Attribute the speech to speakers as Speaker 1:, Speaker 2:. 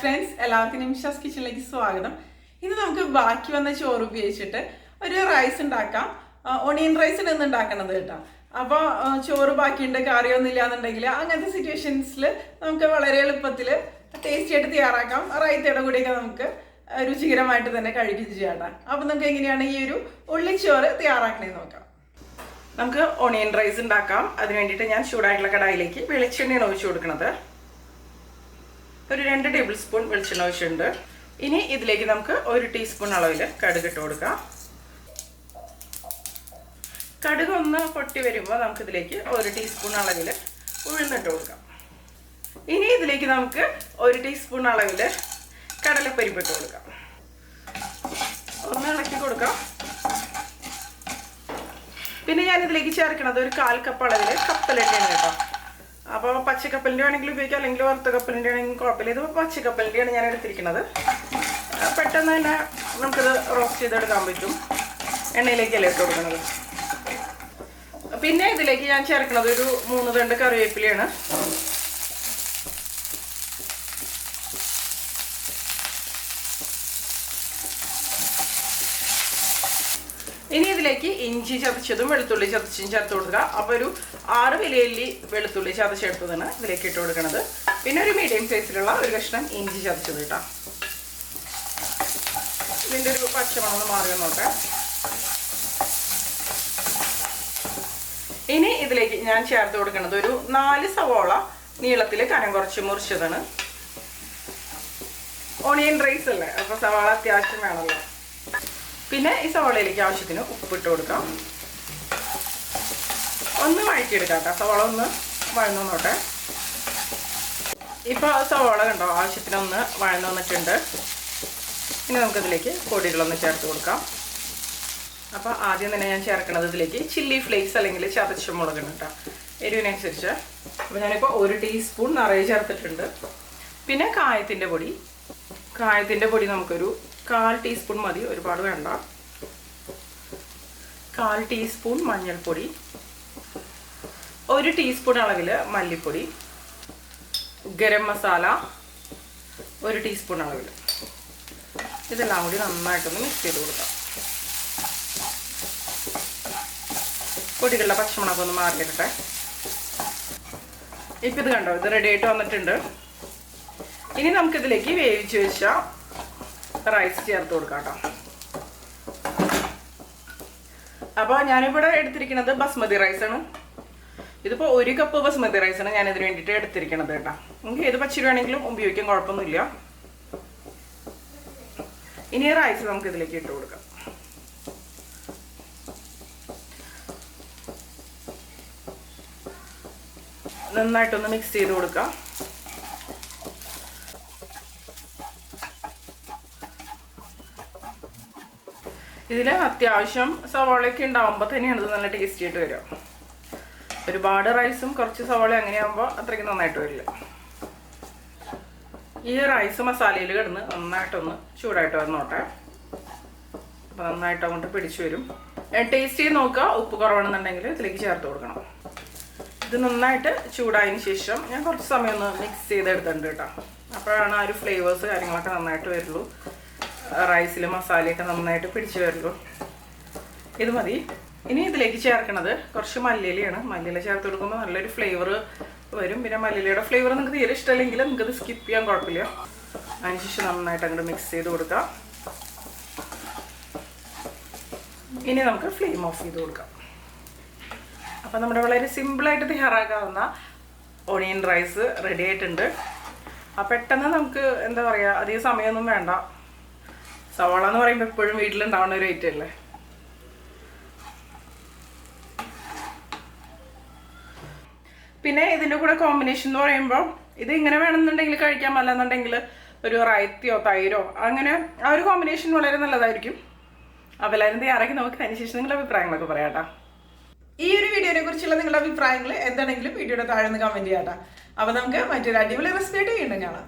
Speaker 1: Friends എല്ലാവർക്കും നിമിഷാസ് കിച്ചണിലേക്ക് സ്വാഗതം. ഇന്ന് നമുക്ക് ബാക്കി വന്ന ചോറ് ഉപയോഗിച്ചിട്ട് ഒരു റൈസ് ഉണ്ടാക്കാം. ഒണിയൻ റൈസ് ഇന്ന് ഉണ്ടാക്കണത് കേട്ടോ. അപ്പോൾ ചോറ് ബാക്കിയുണ്ട് കറിയൊന്നും ഇല്ലാന്നുണ്ടെങ്കിൽ അങ്ങനത്തെ സിറ്റുവേഷൻസിൽ നമുക്ക് വളരെ എളുപ്പത്തിൽ ടേസ്റ്റി ആയിട്ട് തയ്യാറാക്കാം. റൈത്തയുടെ കൂടെയൊക്കെ നമുക്ക് രുചികരമായിട്ട് തന്നെ കഴിക്കുകയും ചെയ്യാട്ടാ അപ്പോൾ നമുക്ക് എങ്ങനെയാണ് ഈ ഒരു ഉള്ളിച്ചോറ് തയ്യാറാക്കണേ നോക്കാം. നമുക്ക് ഒണിയൻ റൈസ് ഉണ്ടാക്കാം. അതിന് വേണ്ടിയിട്ട് ഞാൻ ചൂടായിട്ടുള്ള കടായിലേക്ക് വെളിച്ചെണ്ണയാണ് ഒഴിച്ചു കൊടുക്കുന്നത് ഒരു രണ്ട് ടേബിൾ സ്പൂൺ വെളിച്ചെണ്ണ ആവശ്യമുണ്ട് ഇനി ഇതിലേക്ക് നമുക്ക് ഒരു ടീസ്പൂൺ അളവിൽ കടുക് ഇട്ട് കൊടുക്കാം. കടുക് ഒന്ന് പൊട്ടി വരുമ്പോൾ നമുക്ക് ഇതിലേക്ക് ഒരു ടീസ്പൂൺ അളവിൽ ഉഴുന്നിട്ട് കൊടുക്കാം. ഇനി ഇതിലേക്ക് നമുക്ക് ഒരു ടീസ്പൂൺ അളവിൽ കടലപ്പരിപ്പ് ഇട്ട് കൊടുക്കാം. ഒന്ന് ഇളക്കി കൊടുക്കാം. പിന്നെ ഞാൻ ഇതിലേക്ക് ചേർക്കണത് ഒരു കാൽ കപ്പ് അളവിൽ കപ്പലെണ്ണയാണ് കേട്ടോ. അപ്പോൾ പച്ചക്കപ്പലിന്റെ ആണെങ്കിലും ഉപയോഗിക്കാം. അല്ലെങ്കിൽ വറുത്ത കപ്പലിന്റെ ആണെങ്കിൽ കുഴപ്പമില്ല. ഇത് പച്ചക്കപ്പലിന്റെയാണ് ഞാൻ എടുത്തിരിക്കുന്നത്. പെട്ടെന്ന് തന്നെ നമുക്കിത് റോസ്റ്റ് ചെയ്തെടുക്കാൻ പറ്റും. എണ്ണയിലേക്കല്ലേ ഇട്ട് കൊടുക്കുന്നത്. പിന്നെ ഇതിലേക്ക് ഞാൻ ചേർക്കുന്നത് ഒരു മൂന്ന് തണ്ട് കറിവേപ്പിലയാണ്. ഇനി ഇതിലേക്ക് ഇഞ്ചി ചതച്ചതും വെളുത്തുള്ളി ചതച്ചും ചേർത്ത് കൊടുക്കുക. അപ്പോൾ ഒരു ആറ് വിലയല്ലി വെളുത്തുള്ളി ചതച്ചെടുത്തതാണ് ഇതിലേക്ക് ഇട്ട് കൊടുക്കുന്നത് പിന്നെ ഒരു മീഡിയം സൈസിലുള്ള ഒരു കഷ്ണം ഇഞ്ചി ചതച്ചത് കേട്ടോ. ഇതിന്റെ ഒരു പച്ചമണം മാറി നോക്കാം. ഇനി ഇതിലേക്ക് ഞാൻ ചേർത്ത് കൊടുക്കുന്നത് ഒരു നാല് സവോള നീളത്തിൽ കനം കുറച്ച് മുറിച്ചതാണ്. ഓണിയൻ റൈസ് അല്ലേ? അപ്പോൾ സവാള അത്യാവശ്യം വേണമല്ലോ. പിന്നെ ഈ സവാളയിലേക്ക് ആവശ്യത്തിന് ഉപ്പിട്ട് കൊടുക്കാം. ഒന്ന് വഴറ്റിയെടുക്കാം കേട്ടോ. സവാള ഒന്ന് വഴന്നു നോട്ടെ ഇപ്പോൾ സവാള കണ്ടോ? ആവശ്യത്തിന് ഒന്ന് വഴന്നു വന്നിട്ടുണ്ട്. ഇനി നമുക്കതിലേക്ക് പൊടികളൊന്ന് ചേർത്ത് കൊടുക്കാം. അപ്പോൾ ആദ്യം തന്നെ ഞാൻ ചേർക്കണത് ഇതിലേക്ക് ചില്ലി ഫ്ലേക്സ് അല്ലെങ്കിൽ ചതച്ച മുളകാണ് കേട്ടോ. എരിവിനനുസരിച്ച്. അപ്പോൾ ഞാനിപ്പോൾ ഒരു ടീസ്പൂൺ നിറയെ ചേർത്തിട്ടുണ്ട്. പിന്നെ കായത്തിന്റെ പൊടി. കായത്തിന്റെ പൊടി നമുക്കൊരു കാൽ ടീസ്പൂൺ മതി ഒരുപാട് വേണ്ട. കാൽ ടീസ്പൂൺ മഞ്ഞൾപ്പൊടി. ഒരു ടീസ്പൂൺ അളവിൽ മല്ലിപ്പൊടി. ഗരം മസാല ഒരു ടീസ്പൂൺ അളവിൽ ഇതെല്ലാം കൂടി നന്നായിട്ടൊന്ന് മിക്സ് ചെയ്ത് കൊടുക്കാം. പൊടികളുടെ പച്ചമുളക് ഒന്ന് മാറിയിട്ടെ ഇപ്പം ഇത് കണ്ടോ ഇത് റെഡി ആയിട്ട് വന്നിട്ടുണ്ട്. ഇനി നമുക്കിതിലേക്ക് വേവിച്ച് വെച്ച റൈസ് ചേർത്ത് കൊടുക്കാം കേട്ടോ അപ്പോൾ ഞാനിവിടെ എടുത്തിരിക്കുന്നത് ബസ്മതി റൈസാണ് ഇതിപ്പോ ഒരു കപ്പ് ബസ്മതി റൈസാണ് ഞാൻ ഇതിന് വേണ്ടിയിട്ട് എടുത്തിരിക്കുന്നത് കേട്ടോ. നിങ്ങൾക്ക് ഏത് പച്ചരി വേണമെങ്കിലും ഉപയോഗിക്കാൻ കുഴപ്പമൊന്നുമില്ല. ഇനി റൈസ് നമുക്ക് ഇതിലേക്ക് ഇട്ട് കൊടുക്കാം. നന്നായിട്ടൊന്ന് മിക്സ് ചെയ്ത് കൊടുക്കാം. ഇതിൽ അത്യാവശ്യം സവാളയൊക്കെ ഉണ്ടാവുമ്പോൾ തന്നെയാണ് ഇത് നല്ല ടേസ്റ്റി ആയിട്ട് വരിക. ഒരുപാട് റൈസും കുറച്ച് സവാള അങ്ങനെയാകുമ്പോൾ അത്രയ്ക്ക് നന്നായിട്ട് വരില്ല. ഈ റൈസ് മസാലയിൽ കിടന്ന് നന്നായിട്ടൊന്ന് ചൂടായിട്ട് വന്നോട്ടെ. അപ്പോൾ നന്നായിട്ട് അങ്ങോട്ട് പിടിച്ചു വരും. ടേസ്റ്റ് ചെയ്ത് നോക്കുക. ഉപ്പ് കുറവാണെന്നുണ്ടെങ്കിൽ ഇതിലേക്ക് ചേർത്ത് കൊടുക്കണം. ഇത് നന്നായിട്ട് ചൂടായതിന് ശേഷം ഞാൻ കുറച്ച് സമയം ഒന്ന് മിക്സ് ചെയ്തെടുത്തിട്ടുണ്ട് കേട്ടോ. അപ്പോഴാണ് ആ ഒരു ഫ്ലേവേഴ്സ് കാര്യങ്ങളൊക്കെ നന്നായിട്ട് വരുള്ളൂ. റൈസിൽ മസാലയൊക്കെ നന്നായിട്ട് പിടിച്ചു വരുള്ളൂ ഇത് മതി. ഇനി ഇതിലേക്ക് ചേർക്കണത് കുറച്ച് മല്ലിയിലയാണ്. മല്ലിയില ചേർത്ത് കൊടുക്കുമ്പോൾ നല്ലൊരു ഫ്ലേവർ വരും. പിന്നെ മല്ലിയിലയുടെ ഫ്ലേവർ നിങ്ങൾക്ക് തീരെ ഇഷ്ടമല്ലെങ്കിൽ നിങ്ങൾക്ക് ഇത് സ്കിപ്പ് ചെയ്യാൻ കുഴപ്പമില്ല. അതിനുശേഷം നന്നായിട്ട് അങ്ങോട്ട് മിക്സ് ചെയ്ത് കൊടുക്കാം. ഇനി നമുക്ക് ഫ്ലെയിം ഓഫ് ചെയ്ത് കൊടുക്കാം. അപ്പം നമ്മുടെ വളരെ സിമ്പിളായിട്ട് തയ്യാറാക്കാവുന്ന ഓണിയൻ റൈസ് റെഡി ആയിട്ടുണ്ട്. ആ പെട്ടെന്ന് നമുക്ക് എന്താ പറയുക അധികം സമയമൊന്നും വേണ്ട. സവാള എന്ന് പറയുമ്പോൾ എപ്പോഴും വീട്ടിലുണ്ടാവുന്ന ഒരു ഐറ്റം അല്ലേ? പിന്നെ ഇതിന്റെ കൂടെ കോമ്പിനേഷൻ എന്ന് പറയുമ്പോൾ ഇത് ഇങ്ങനെ വേണമെന്നുണ്ടെങ്കിൽ കഴിക്കാൻ അല്ലെന്നുണ്ടെങ്കിൽ ഒരു റൈത്തിയോ തൈരോ അങ്ങനെ ആ ഒരു കോമ്പിനേഷൻ വളരെ നല്ലതായിരിക്കും. അപ്പോൾ തയ്യാറാക്കി നമുക്ക് അതിനുശേഷം നിങ്ങളുടെ അഭിപ്രായങ്ങളൊക്കെ പറയാട്ടോ ഈ ഒരു വീഡിയോനെ കുറിച്ചുള്ള നിങ്ങളുടെ അഭിപ്രായങ്ങൾ എന്താണെങ്കിലും വീഡിയോയുടെ താഴെ നിന്ന് കമന്റ് ചെയ്യാട്ടോ അപ്പൊ നമുക്ക് മറ്റൊരു അടിപൊളി റെസിപ്പി ആയിട്ട് വീണ്ടും കാണാം.